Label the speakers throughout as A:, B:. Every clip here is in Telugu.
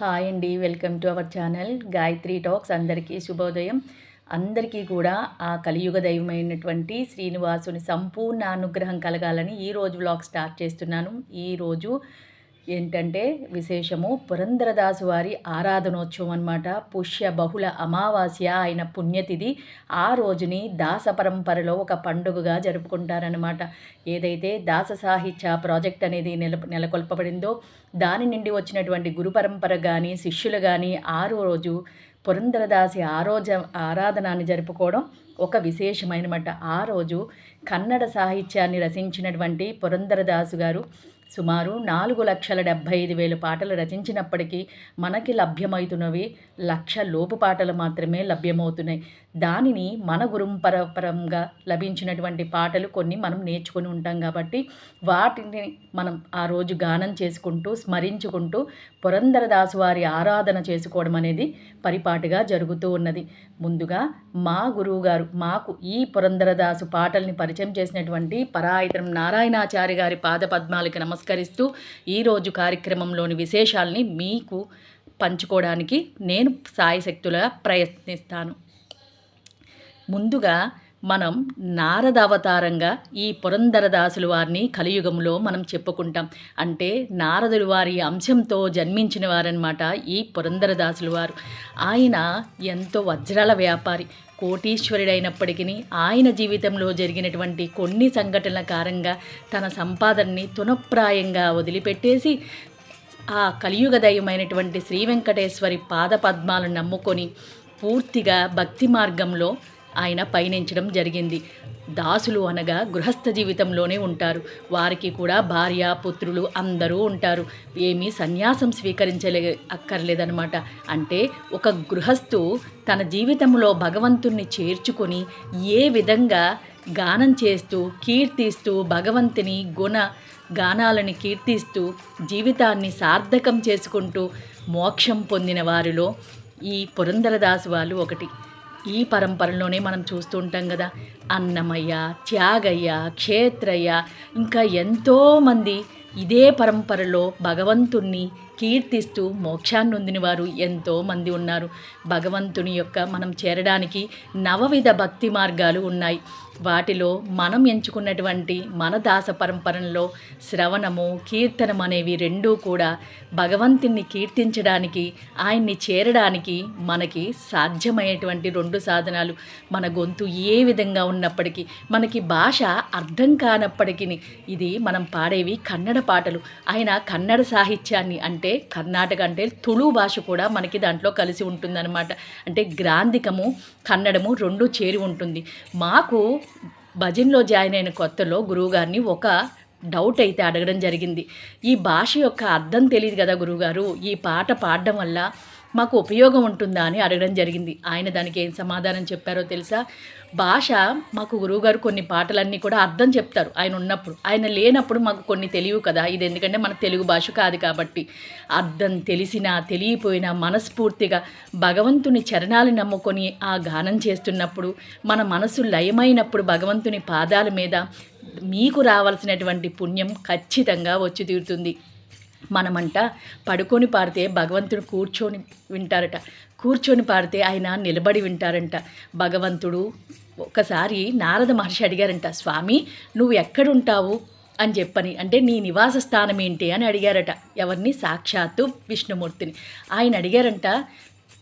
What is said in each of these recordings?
A: హాయ్ అండి welcome to our channel Gayatri talks అందరికీ శుభోదయం. అందరికీ కూడా ఆ కలియుగ దైవమైనటువంటి శ్రీనివాసుని సంపూర్ణ అనుగ్రహం కలగాలని ఈరోజు వ్లాగ్ స్టార్ట్ చేస్తున్నాను. ఈరోజు ఏంటంటే విశేషము పురంధరదాసు వారి ఆరాధనోత్సవం అనమాట పుష్య బహుళ అమావాస్య ఆయన పుణ్యతిథి. ఆ రోజుని దాస పరంపరలో ఒక పండుగగా జరుపుకుంటారనమాట ఏదైతే దాస సాహిత్య ప్రాజెక్ట్ అనేది నెల నెలకొల్పబడిందో దాని నుండి వచ్చినటువంటి గురు పరంపర కానీ శిష్యులు కానీ ఆ రోజు పురంధరదాసి ఆరోజ ఆరాధనాన్ని జరుపుకోవడం ఒక విశేషమైనమాట. ఆ రోజు కన్నడ సాహిత్యాన్ని రచించినటువంటి పురంధరదాసు గారు సుమారు నాలుగు లక్షల డెబ్భై ఐదు వేలు పాటలు రచించినప్పటికీ మనకి లభ్యమవుతున్నవి లక్ష లోపు పాటలు మాత్రమే లభ్యమవుతున్నాయి. దానిని మన గురుంపరపరంగా లభించినటువంటి పాటలు కొన్ని మనం నేర్చుకుని ఉంటాం కాబట్టి వాటిని మనం ఆ రోజు గానం చేసుకుంటూ స్మరించుకుంటూ పురంధరదాసు వారి ఆరాధన చేసుకోవడం అనేది పరిపాటుగా జరుగుతూ ఉన్నది. ముందుగా మా గురువు గారు మాకు ఈ పురంధరదాసు పాటల్ని పరిచయం చేసినటువంటి పరాయితరం నారాయణాచారి గారి పాద పద్మాలకి నమస్కరిస్తూ ఈరోజు కార్యక్రమంలోని విశేషాలని మీకు పంచుకోవడానికి నేను సాయశక్తులుగా ప్రయత్నిస్తాను. ముందుగా మనం నారద అవతారంగా ఈ పురంధరదాసులు వారిని కలియుగంలో మనం చెప్పుకుంటాం. అంటే నారదులు వారి అంశంతో జన్మించిన వారనమాట ఈ పురంధరదాసులు వారు. ఆయన ఎంతో వజ్రాల వ్యాపారి. కోటీశ్వరుడైనప్పటికీ ఆయన జీవితంలో జరిగినటువంటి కొన్ని సంఘటనల కారంగా తన సంపాదనని తునప్రాయంగా వదిలిపెట్టేసి ఆ కలియుగ దైవమైనటువంటి శ్రీ వెంకటేశ్వరి పాద పద్మాలను నమ్ముకొని పూర్తిగా భక్తి మార్గంలో ఆయన పయనించడం జరిగింది. దాసులు అనగా గృహస్థ జీవితంలోనే ఉంటారు. వారికి కూడా భార్య పుత్రులు అందరూ ఉంటారు. ఏమీ సన్యాసం స్వీకరించలే అక్కర్లేదనమాట అంటే ఒక గృహస్థు తన జీవితంలో భగవంతుణ్ణి చేర్చుకొని ఏ విధంగా గానం చేస్తూ కీర్తిస్తూ భగవంతుని గుణ గానాలని కీర్తిస్తూ జీవితాన్ని సార్థకం చేసుకుంటూ మోక్షం పొందిన వారిలో ఈ పురంధరదాసు వాళ్ళు ఒకటి. ఈ పరంపరలోనే మనం చూస్తూ ఉంటాం కదా. అన్నమయ్య త్యాగయ్య క్షేత్రయ్య ఇంకా ఎంతోమంది ఇదే పరంపరలో భగవంతుణ్ణి కీర్తిస్తూ మోక్షాన్నొందిన వారు ఎంతోమంది ఉన్నారు. భగవంతుని యొక్క మనం చేరడానికి నవవిధ భక్తి మార్గాలు ఉన్నాయి. వాటిలో మనం ఎంచుకున్నటువంటి మన దాస పరంపరలో శ్రవణము కీర్తనం అనేవి రెండూ కూడా భగవంతుణ్ణి కీర్తించడానికి ఆయన్ని చేరడానికి మనకి సాధ్యమయ్యేటువంటి రెండు సాధనాలు. మన గొంతు ఏ విధంగా ఉన్నప్పటికీ మనకి భాష అర్థం కానప్పటికీ ఇది మనం పాడేవి కన్నడ పాటలు. ఆయన కన్నడ సాహిత్యాన్ని అంటే కర్ణాటక అంటే తుళు భాష కూడా మనకి దాంట్లో కలిసి ఉంటుందన్నమాట. అంటే గ్రాంధికము కన్నడము రెండు చేరి ఉంటుంది. మాకు భజన్లో జాయిన్ అయిన కొత్తలో గురువుగారిని ఒక డౌట్ అయితే అడగడం జరిగింది. ఈ భాష యొక్క అర్థం తెలియదు కదా గురువుగారు. ఈ పాట పాడడం వల్ల మాకు ఉపయోగం ఉంటుందా అని అడగడం జరిగింది. ఆయన దానికి ఏం సమాధానం చెప్పారో తెలుసా? భాష మాకు గురువుగారు కొన్ని పాటలన్నీ కూడా అర్థం చెప్తారు ఆయన ఉన్నప్పుడు. ఆయన లేనప్పుడు మాకు కొన్ని తెలియవు కదా. ఇది ఎందుకంటే మన తెలుగు భాష కాదు కాబట్టి. అర్థం తెలిసినా తెలియపోయినా మనస్ఫూర్తిగా భగవంతుని చరణాలు నమ్ముకొని ఆ గానం చేస్తున్నప్పుడు మన మనసు లయమైనప్పుడు భగవంతుని పాదాల మీద మీకు రావాల్సినటువంటి పుణ్యం ఖచ్చితంగా వచ్చి తీరుతుంది. మనమంట పడుకొని పాడితే భగవంతుడు కూర్చొని వింటారట. కూర్చొని పాడితే ఆయన నిలబడి వింటారంట. భగవంతుడు ఒకసారి నారద మహర్షి అడిగారంట స్వామి నువ్వు ఎక్కడుంటావు? అని చెప్పని అంటే నీ నివాస స్థానం ఏంటి? అని అడిగారట ఎవరిని? సాక్షాత్తు విష్ణుమూర్తిని. ఆయన అడిగారంట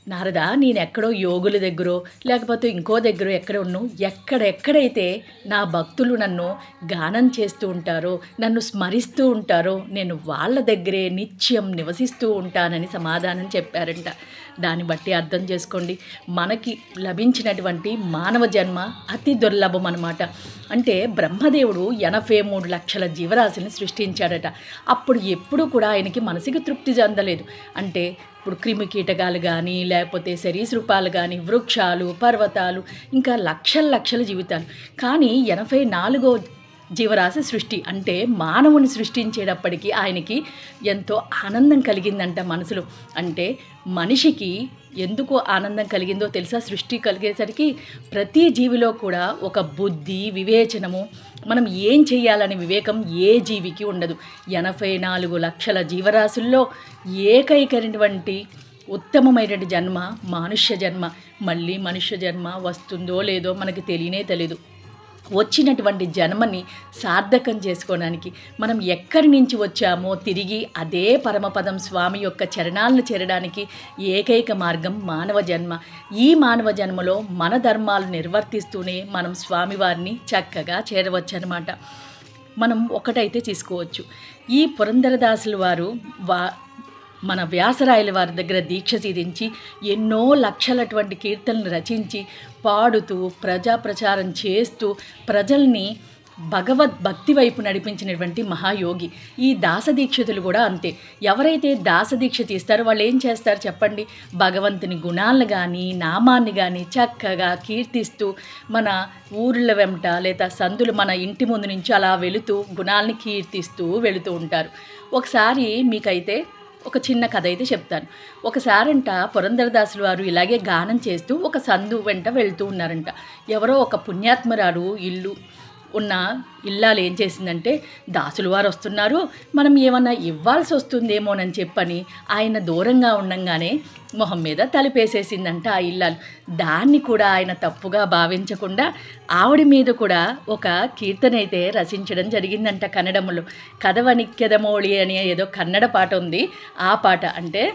A: నారద నేను ఎక్కడో యోగుల దగ్గరో లేకపోతే ఇంకో దగ్గర ఎక్కడ ఉన్నో ఎక్కడెక్కడైతే నా భక్తులు నన్ను గానం చేస్తూ ఉంటారో నన్ను స్మరిస్తూ ఉంటారో నేను వాళ్ళ దగ్గరే నిత్యం నివసిస్తూ ఉంటానని సమాధానం చెప్పారంట. దాన్ని బట్టి అర్థం చేసుకోండి. మనకి లభించినటువంటి మానవ జన్మ అతి దుర్లభం అనమాట అంటే బ్రహ్మదేవుడు ఎనభై మూడు లక్షల జీవరాశిని సృష్టించాడట. అప్పుడు ఎప్పుడూ కూడా ఆయనకి మనసుకి తృప్తి చెందలేదు. అంటే ఇప్పుడు క్రిమి కీటకాలు కానీ లేకపోతే సరీసృపాలు కానీ వృక్షాలు పర్వతాలు ఇంకా లక్షల లక్షల జీవితాలు. కానీ ఎనభై నాలుగో జీవరాశి సృష్టి అంటే మానవుని సృష్టించేటప్పటికీ ఆయనకి ఎంతో ఆనందం కలిగిందంట మనసులో. అంటే మనిషికి ఎందుకు ఆనందం కలిగిందో తెలుసా? సృష్టి కలిగేసరికి ప్రతి జీవిలో కూడా ఒక బుద్ధి వివేచనము మనం ఏం చేయాలనే వివేకం ఏ జీవికి ఉండదు. ఎనభై నాలుగు లక్షల జీవరాశుల్లో ఏకైకైనటువంటి ఉత్తమమైనటువంటి జన్మ మానుష్య జన్మ. మళ్ళీ మనుష్య జన్మ వస్తుందో లేదో మనకి తెలియనే తెలీదు. వచ్చినటువంటి జన్మని సార్థకం చేసుకోవడానికి మనం ఎక్కడి నుంచి వచ్చామో తిరిగి అదే పరమపదం స్వామి యొక్క చరణాలను చేరడానికి ఏకైక మార్గం మానవ జన్మ. ఈ మానవ జన్మలో మన ధర్మాలు నిర్వర్తిస్తూనే మనం స్వామివారిని చక్కగా చేరవచ్చు అనమాట మనం ఒకటైతే తీసుకోవచ్చు. ఈ పురంధరదాసులు వారు వా మన వ్యాసరాయల వారి దగ్గర దీక్ష సిధించి ఎన్నో లక్షలటువంటి కీర్తనలు రచించి పాడుతూ ప్రజా ప్రచారం చేస్తూ ప్రజల్ని భగవద్భక్తి వైపు నడిపించినటువంటి మహాయోగి. ఈ దాసదీక్షితులు కూడా అంతే. ఎవరైతే దాసదీక్ష తీస్తారో వాళ్ళు ఏం చేస్తారు చెప్పండి? భగవంతుని గుణాలను కానీ నామాన్ని కానీ చక్కగా కీర్తిస్తూ మన ఊర్ల వెంట లేదా సందులు మన ఇంటి ముందు నుంచి అలా వెళుతూ గుణాలని కీర్తిస్తూ వెళుతూ ఉంటారు. ఒకసారి మీకైతే ఒక చిన్న కథ అయితే చెప్తాను. ఒకసారంట పురంధరదాసులు వారు ఇలాగే గానం చేస్తూ ఒక సందు వెంట వెళ్తూ ఉన్నారంట. ఎవరో ఒక పుణ్యాత్మరాలు ఇల్లు ఉన్న ఇల్లాలు ఏం చేసిందంటే దాసులు వారు వస్తున్నారు. మనం ఏమన్నా ఇవ్వాల్సి వస్తుందేమోనని చెప్పని ఆయన దూరంగా ఉండంగానే మొహం మీద తలిపేసేసిందంట ఆ ఇల్లాలు. దాన్ని కూడా ఆయన తప్పుగా భావించకుండా ఆవిడ మీద కూడా ఒక కీర్తన అయితే రచించడం జరిగిందంట కన్నడములో. కథవనిక్కెదమోళి అని ఏదో కన్నడ పాట ఉంది. ఆ పాట అంటే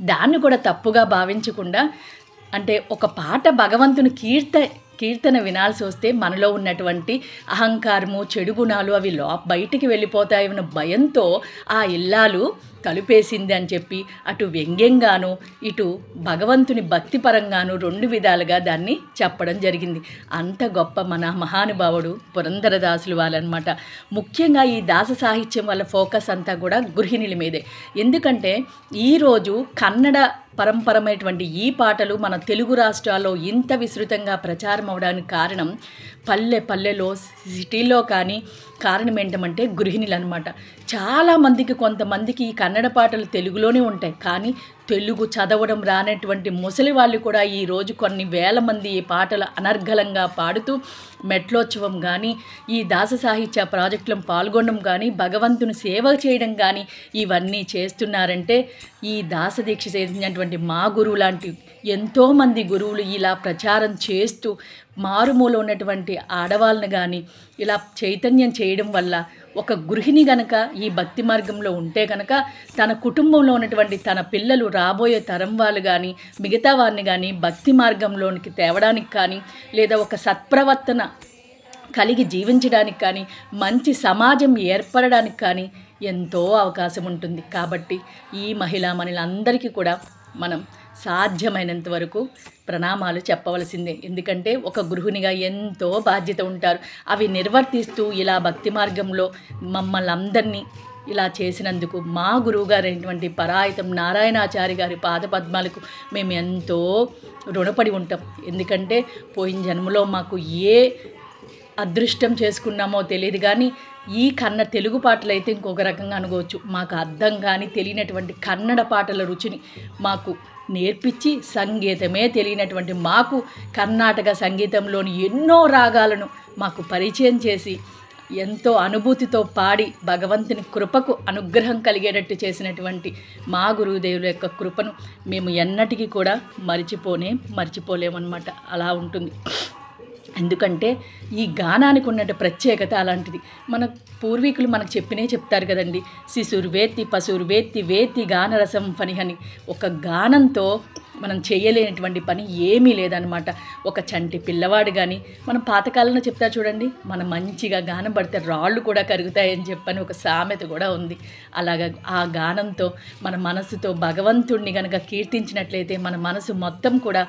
A: దాన్ని కూడా తప్పుగా భావించకుండా అంటే ఒక పాట భగవంతుని కీర్త కీర్తన వినాల్సి వస్తే మనలో ఉన్నటువంటి అహంకారము చెడు గుణాలు అవి లో బయటికి వెళ్ళిపోతాయన్న భయంతో ఆ ఇల్లాలు తలుపేసింది అని చెప్పి అటు వ్యంగ్యంగాను ఇటు భగవంతుని భక్తిపరంగాను రెండు విధాలుగా దాన్ని చెప్పడం జరిగింది. అంత గొప్ప మన మహానుభావుడు పురంధరదాసులు వాళ్ళనమాట. ముఖ్యంగా ఈ దాస సాహిత్యం వల్ల ఫోకస్ అంతా కూడా గృహిణుల మీదే. ఎందుకంటే ఈరోజు కన్నడ పరంపరమైనటువంటి ఈ పాటలు మన తెలుగు రాష్ట్రాల్లో ఇంత విస్తృతంగా ప్రచారం అవడానికి కారణం పల్లె పల్లెలో సిటీలో కానీ కారణం ఏంటంటే గృహిణులు అనమాట చాలామందికి కొంతమందికి ఈ కన్నడ పాటలు తెలుగులోనే ఉంటాయి. కానీ తెలుగు చదవడం రానటువంటి ముసలి వాళ్ళు కూడా ఈరోజు కొన్ని వేల మంది ఈ పాటలు అనర్గళంగా పాడుతూ మెట్లోత్సవం కానీ ఈ దాస సాహిత్య ప్రాజెక్టులో పాల్గొనడం కానీ భగవంతుని సేవ చేయడం కానీ ఇవన్నీ చేస్తున్నారంటే ఈ దాస దీక్ష చేసినటువంటి మా గురువు లాంటి ఎంతోమంది గురువులు ఇలా ప్రచారం చేస్తూ మారుమూల ఉన్నటువంటి ఆడవాళ్ళని కానీ ఇలా చైతన్యం చేయడం వల్ల ఒక గృహిణి గనక ఈ భక్తి మార్గంలో ఉంటే కనుక తన కుటుంబంలో ఉన్నటువంటి తన పిల్లలు రాబోయే తరం వాళ్ళు కానీ మిగతా వారిని కానీ భక్తి మార్గంలోనికి తేవడానికి కానీ లేదా ఒక సత్ప్రవర్తన కలిగి జీవించడానికి కానీ మంచి సమాజం ఏర్పడడానికి కానీ ఎంతో అవకాశం ఉంటుంది. కాబట్టి ఈ మహిళా మనులందరికీ కూడా మనం సాధ్యమైనంత వరకు ప్రణామాలు చెప్పవలసిందే. ఎందుకంటే ఒక గృహిణిగా ఎంతో బాధ్యత ఉంటారు. అవి నిర్వర్తిస్తూ ఇలా భక్తి మార్గంలో మమ్మల్ని అందరినీ ఇలా చేసినందుకు మా గురువుగారైనటువంటి పరాయితం నారాయణాచారి గారి పాదపద్మాలకు మేము ఎంతో రుణపడి ఉంటాం. ఎందుకంటే పోయిన జన్మలో మాకు ఏ అదృష్టం చేసుకున్నామో తెలియదు కానీ ఈ కన్న తెలుగు పాటలు అయితే ఇంకొక రకంగా అనుకోవచ్చు. మాకు అర్థం కానీ తెలియనటువంటి కన్నడ పాటల రుచిని మాకు నేర్పించి సంగీతమే తెలియనటువంటి మాకు కర్ణాటక సంగీతంలోని ఎన్నో రాగాలను మాకు పరిచయం చేసి ఎంతో అనుభూతితో పాడి భగవంతుని కృపకు అనుగ్రహం కలిగేటట్టు చేసినటువంటి మా గురువుదేవుల యొక్క కృపను మేము ఎన్నటికీ కూడా మరిచిపోనే మర్చిపోలేమన్నమాట. అలా ఉంటుంది. ఎందుకంటే ఈ గానానికి ఉన్నట్టు ప్రత్యేకత అలాంటిది. మన పూర్వీకులు మనకు చెప్పినే చెప్తారు కదండి శిశుర్వేత్తి పశుర్వేత్తి వేత్తి గానరసం ఫనిహని ఒక గానంతో మనం చేయలేనటువంటి పని ఏమీ లేదనమాట ఒక చంటి పిల్లవాడు కానీ మనం పాతకాలంలో చెప్తా చూడండి మనం మంచిగా గానం పడితే రాళ్ళు కూడా కరుగుతాయని చెప్పని ఒక సామెత కూడా ఉంది. అలాగా ఆ గానంతో మన మనసుతో భగవంతుణ్ణి కనుక కీర్తించినట్లయితే మన మనసు మొత్తం కూడా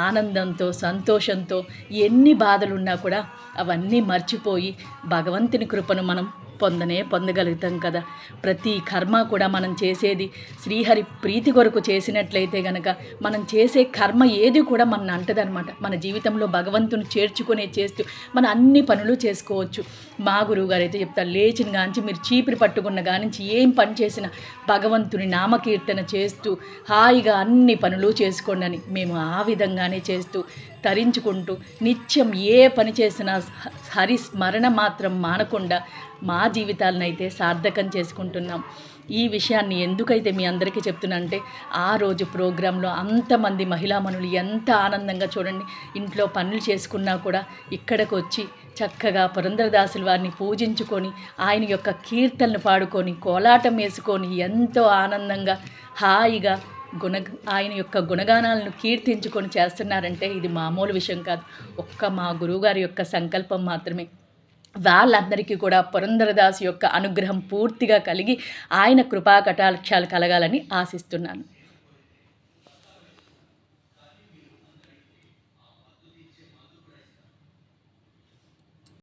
A: ఆనందంతో సంతోషంతో ఎన్ని బాధలున్నా కూడా అవన్నీ మర్చిపోయి భగవంతుని కృపను మనం పొందనే పొందగలుగుతాం కదా. ప్రతి కర్మ కూడా మనం చేసేది శ్రీహరి ప్రీతి కొరకు చేసినట్లయితే గనక మనం చేసే కర్మ ఏది కూడా మన అంటదనమాట మన జీవితంలో భగవంతుని చేర్చుకునే చేస్తూ మన అన్ని పనులు చేసుకోవచ్చు. మా గురువు గారు అయితే చెప్తారు లేచిన గాంచి మీరు చీపిరి పట్టుకున్న గానించి ఏం పని చేసినా భగవంతుని నామకీర్తన చేస్తూ హాయిగా అన్ని పనులు చేసుకోండి అని మేము ఆ విధంగానే చేస్తూ తరించుకుంటూ నిత్యం ఏ పని చేసినా హరి స్మరణ మాత్రం మానకుండా మా జీవితాలను అయితే సార్థకం చేసుకుంటున్నాం. ఈ విషయాన్ని ఎందుకైతే మీ అందరికీ చెప్తున్నానంటే ఆ రోజు ప్రోగ్రాంలో అంతమంది మహిళామణులు ఎంత ఆనందంగా చూడండి ఇంట్లో పనులు చేసుకున్నా కూడా ఇక్కడికి వచ్చి చక్కగా పురంధరదాసుల వారిని పూజించుకొని ఆయన యొక్క కీర్తనలు పాడుకొని కోలాటం వేసుకొని ఎంతో ఆనందంగా హాయిగా గుణ ఆయన యొక్క గుణగానాలను కీర్తించుకొని చేస్తున్నారంటే ఇది మామూలు విషయం కాదు. ఒక్క మా గురువుగారి యొక్క సంకల్పం మాత్రమే. వాళ్ళందరికీ కూడా పురంధరదాసు యొక్క అనుగ్రహం పూర్తిగా కలిగి ఆయన కృపాకటాక్షాలు కలగాలని ఆశిస్తున్నాను.